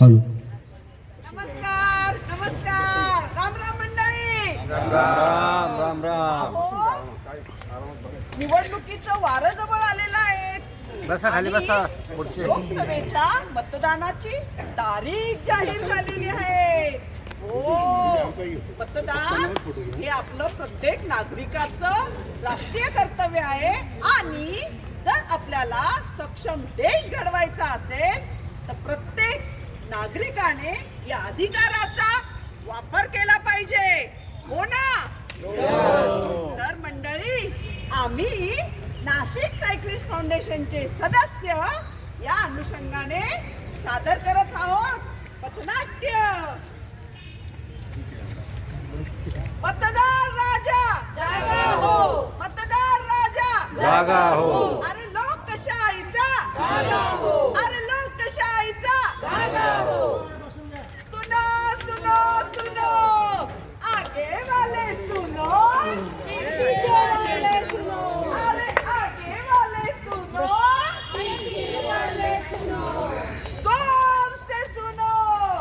Hello. नमस्कार नमस्कार. राम राम मंडळी. राम राम राम. निवडणुकीचं वारं जवळ आलेलं आहे. बसा खाली बसा पुढचे. लोकसभेच्या मतदानाची तारीख जाहीर झालेली आहे. हो मतदान हे आपलं प्रत्येक नागरिकाचं राष्ट्रीय कर्तव्य आहे. आणि जर आपल्याला सक्षम देश घडवायचा असेल तर प्रत्येक नागरिकाने या अधिकाराचा वापर केला पाहिजे. हो ना? तर मंडळी आम्ही नाशिक सायक्लिस्ट फाउंडेशनचे सदस्य या अनुषंगाने सादर करत आहोत. पथनाट्य. मतदार राजा. जागा हो. मतदार राजा. जागा हो अरे लोकशाहीचा जागा हो अरे लोकशाहीचा जागा हो सुनो सुनो सुनो आगे वाले सुनो पीछे वाले सुनो अरे आगे वाले सुनो पीछे वाले सुनो गौर से सुनो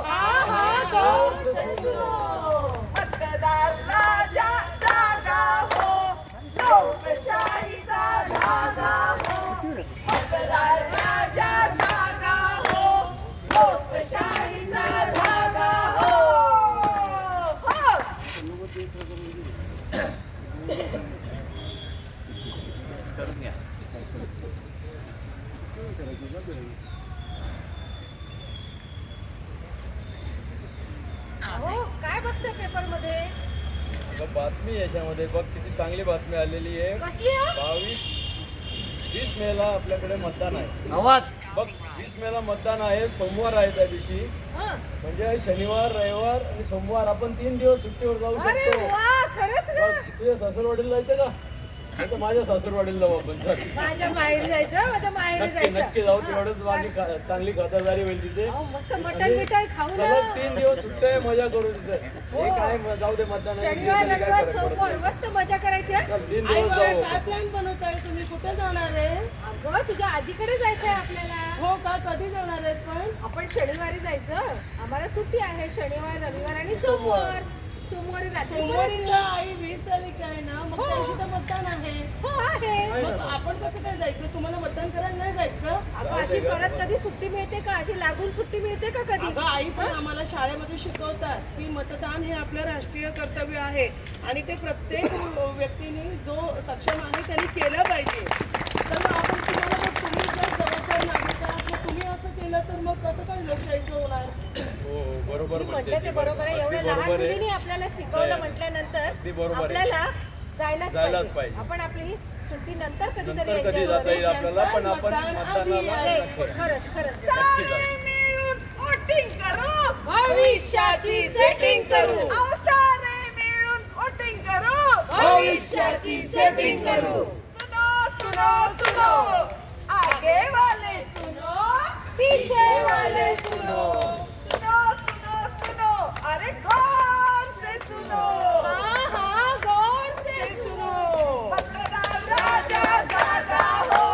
हाँ हाँ गौर से सुनो मतदार राजा जागा हो लोकशाहीचा जागा हो मतदार राजा जागा हो लोकशाहीचा जागा हो हो हो काय बघते पेपरमध्ये बातमी याच्यामध्ये बघ किती चांगली बातमी आलेली आहे कसली हो? बावीस वीस मेला आपल्याकडे मतदान आहे. आवाज बघ वीस मेला मतदान आहे सोमवार आहे त्या दिवशी. हं. म्हणजे शनिवार रविवार आणि सोमवार आपण तीन दिवस सुट्टीवर जाऊ अरे शकतो. वा खरंच ना. बघ, तुझ्या सासरवाडीला जायचं का? नाही तर माझ्या सासरवाडीला जाऊ आपण चल. माझ्या माहेरी जायचं माझ्या माहेरी नक्की नक्की जाऊ जायचं तेवढंच माझी खा- चांगली खातरदारी होईल तिथे. अहो, मस्त मटण मिठाई खाऊ ना. सलग तीन दिवस सुट्ट्या आहे मजा करू तिथे. हो. हे काय म- जाऊ दे मतदान आहे, शनिवार दिवसाने काय रविवार फरक पडत सोमवार. मस्त मजा करायची हं? चल, तीन दिवस जाऊ. काय प्लॅन बनवताय? तुम्ही कुठे जाणार आहे? अगं तुझ्या आजीकडे जायचंय आपल्याला. हो का? कधी जाणार आहेत पण? आपण शनिवारी जायचं. आम्हाला सुट्टी आहे शनिवार रविवार आणि सोमवार. सोमवारी. रात्री सोमवारी परत येऊ. आई वीस तारीख आहे ना? मग हो. त्या दिवशी तर मतदान आहे हो आहे मग आपण कसं काय जायचं तुम्हाला मतदान करायला नाही जायचं. अगं अशी परत कधी सुट्टी मिळते का? अशी लागून सुट्टी मिळते का कधी? अगं आई पण आम्हाला शाळेमध्ये शिकवतात की मतदान हे आपलं राष्ट्रीय कर्तव्य आहे. आणि ते प्रत्येक व्यक्तीने जो सक्षम आहे त्यांनी केलं पाहिजे. तर आपण तुम्हाला मग तुम्ही जर जबाबदार नागरिक आहात मग तुम्ही असं केलं तर मग कसं काय लोकशाहीचं होणार? हो हो, बरोबर मी म्हणते म्हटलं ती ते बरोबर आहे. एवढं अगदी लहान बरोबर आहे. मुलीने आपल्याला शिकवलं नाही, म्हटल्यानंतर अगदी बरोबर आहे. आपल्याला जायलाच जायलाच पाहिजे. पाहिजे. आपण आपली सुट्टी नंतर कधीतरी नंतर कधी जाता येईल करू. आपल्याला? पण आपण मतदान आधी मतदानाला नाही, नक्की. खरंच खरंच. नक्की जाऊ. सारे मिळून वोटिंग करू. भविष्याची सेटिंग करू. अहो, सारे मिळून वोटिंग करू. भविष्याची सेटिंग करू. सुनो सुनो सुनो. आगे वाले सुनो. पीछे वाले सुनो. सुनो. सुनो सुनो अरे गौर से सुनो हाँ हाँ गौर से से सुनो सुनो मतदार राजा जागा हो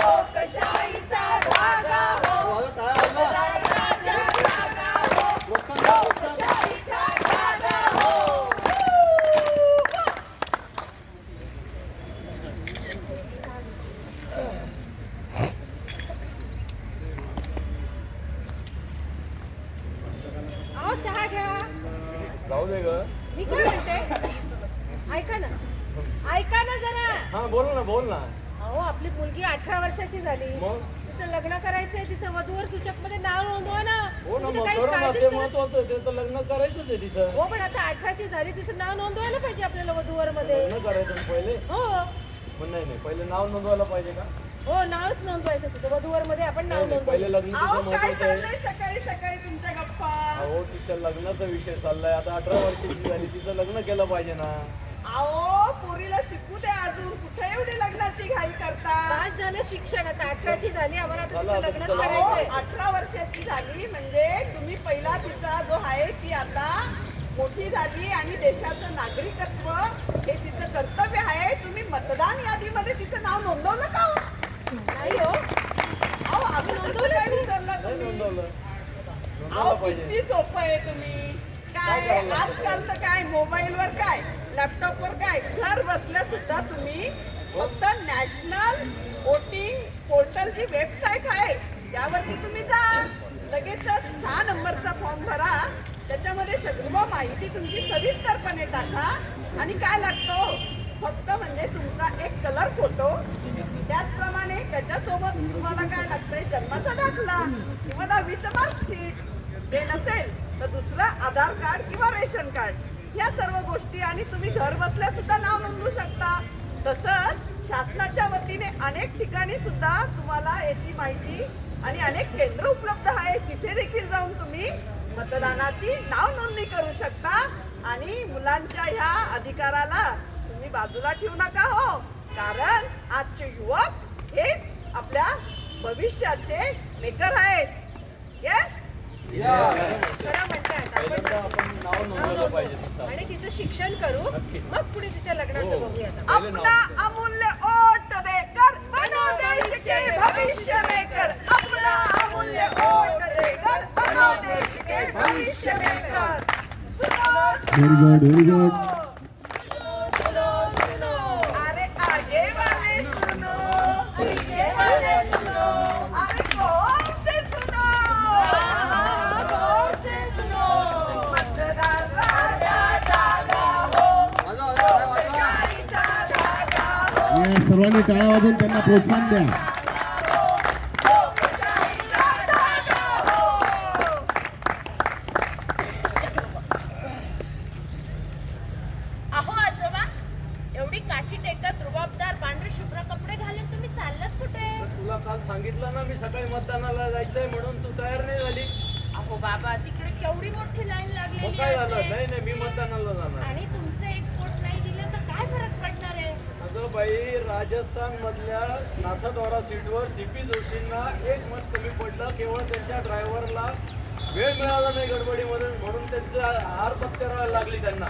लोकशाहीचा जागा हो मतदार राजा जागा हो लोकशाहीचा जागा हो आओ चहा घ्या ग मी काय म्हणते? ऐका ना. ऐका ना जरा. हा बोल ना बोल ना. अहो आपली मुलगी अठरा वर्षाची झाली. मग? तिचं लग्न करायचंय तिचं वधूवर सूचकमध्ये नाव नोंदवा ना. हो ना तुम्ही मग काही करू ना काळजीच ते करत- महत्वाचं आहे ते तर लग्न करायचंच आहे तिथं हो पण आता अठराची झाली तिचं नाव नोंदवायला पाहिजे आपल्याला वधूवर मध्ये लग्न करायचं ना पहिले? हो. पण नाही नाही पहिले नाव नोंदवायला पाहिजे का? हो नावच नोंदवायचं तिथं वधूवर मध्ये आपण नाव पहिले नोंदवायचं लग्न अहो तिचं काय महत्वाचं आहे चाललंय सकाळी सकाळी तुमच्या गप्पा? अहो तिच्या लग्नाचा विषय चाललाय. आता अठरा वर्षाची झाली. तिचं लग्न केलं पाहिजे ना. अहो पोरीला शिकू द्या अजून. कुठे एवढी लग्नाची घाई करता? पास झालं शिक्षण आता. अठराची झाली. आम्हाला आता झालं, तिचं लग्नच लग्न. अहो, करायचंय. अठरा वर्षाची झाली म्हणजे तुम्ही पहिला तिचा जो आहे ती आता मोठी झाली आणि देशाचं नागरिकत्व हे तिचं कर्तव्य आहे. तुम्ही मतदान यादीमध्ये तिचं नाव नोंदवलं का हो? नाही हो अहो असं विसरला तुम्ही? किती सोपं आहे तुम्ही. काय आजकाल तर काय मोबाईलवर काय लॅपटॉपवर काय घर बसल्या सुद्धा तुम्ही फक्त नॅशनल वोटिंग पोर्टल जी वेबसाईट आहे त्यावरती तुम्ही जा. लगेचच सहा नंबरचा फॉर्म भरा. त्याच्यामध्ये सर्व माहिती तुमची सविस्तरपणे टाका. आणि काय लागतो? फक्त म्हणजे तुमचा एक कलर फोटो त्याचप्रमाणे त्याच्यासोबत तुम्हाला काय लागतंय? जन्माचा दाखला किंवा दहावीचं मार्कशीट हे नसेल तर दुसरं आधार कार्ड किंवा रेशन कार्ड. या सर्व गोष्टी आणि तुम्ही घर बसल्या सुद्धा नाव नोंदवू शकता. तसंच शासनाच्या वतीने अनेक ठिकाणी सुद्धा तुम्हाला याची माहिती आणि अनेक केंद्र उपलब्ध आहे तिथे देखील जाऊन तुम्ही मतदानाची नाव नोंदणी करू शकता. आणि मुलांच्या ह्या अधिकाराला तुम्ही बाजूला ठेवू नका हो. कारण आजचे युवक हेच आपल्या भविष्याचे मेकर आहेत. येस खरं पाहिजे फक्त. आणि तिचं शिक्षण करू. मग पुढे तिच्या लग्नाचं हो. बघूयात अपना अमूल्य वोट देकर बनो देश के भविष्य मेकर अपना अमूल्य वोट देकर बनो देश के भविष्य मेकर सुनो सुनो या सर्वांनी टाळ्या वाजून त्यांना प्रोत्साहन द्या. लोकशाहीचा धागा हो अहो आजोबा एवढी काठी टेकत रुबाबदार पांढरे शुभ्र कपडे घालून तुम्ही चाललात कुठे? तुला काल सांगितलं ना मी सकाळी मतदानाला जायचंय म्हणून तू तयार नाही झाली. अहो बाबा तिकडे केवढी मोठी लाईन मग लागलेली काय झालं? नाही नाही मी मतदानाला जाणार. आणि तुमचं एक कोट नाही दिलं तर काय फरक पडणार आहे अगं बाई राजस्थान मधल्या नाथद्वारा सीटवर सीपी जोशींना एक मत कमी पडलं. केवळ त्यांच्या ड्रायव्हरला वेळ मिळाला नाही गडबडीमध्ये म्हणून त्यांचं हार पत्करायला लागली त्यांना.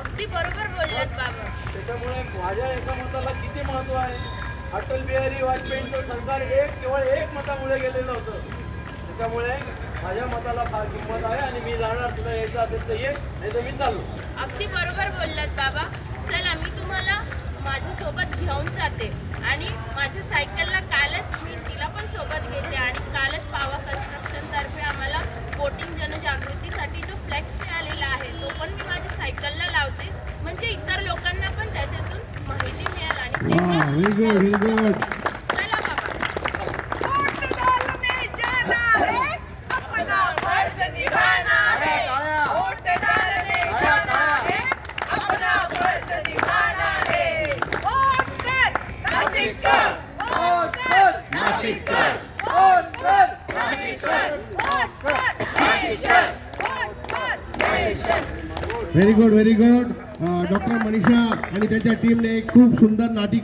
अगदी बरोबर बोललात बाबा. त्याच्यामुळे माझ्या एका मताला किती महत्त्व आहे? अटल बिहारी वाजपेयींचं सरकार एक केवळ एक मतामुळे गेलेलं होतं. त्याच्यामुळे माझ्या मताला फार किंमत आहे आणि मी जाणार तुला यायचं असेल तर ये नाही तर मी चाललो अगदी बरोबर बोललात बाबा चला मी तुम्हाला माझ्या सोबत घेऊन जाते. आणि माझ्या सायकलला कालच मी तिला पण सोबत घेते आणि कालच पावा कन्स्ट्रक्शन तर्फे आम्हाला वोटिंग जनजागृतीसाठी जो फ्लेक्स मिळालेला आहे तो पण मी माझ्या सायकलला लावते. म्हणजे इतर लोकांना पण त्याच्यातून माहिती मिळेल आणि ते वा पण व्हेरी गुड व्हेरी गुड चला बाबा वोट डालने जाना है अपना फर्ज निभाना है वोट डालने जाना है अपना फर्ज निभाना है वोट कर नाशिक कर वोट कर नाशिक कर वोट कर नाशिक कर वोट कर नाशिक कर वोट कर नाशिक कर very good very good doctor Manisha आणि त्यांच्या टीमने एक खूप सुंदर नाटिक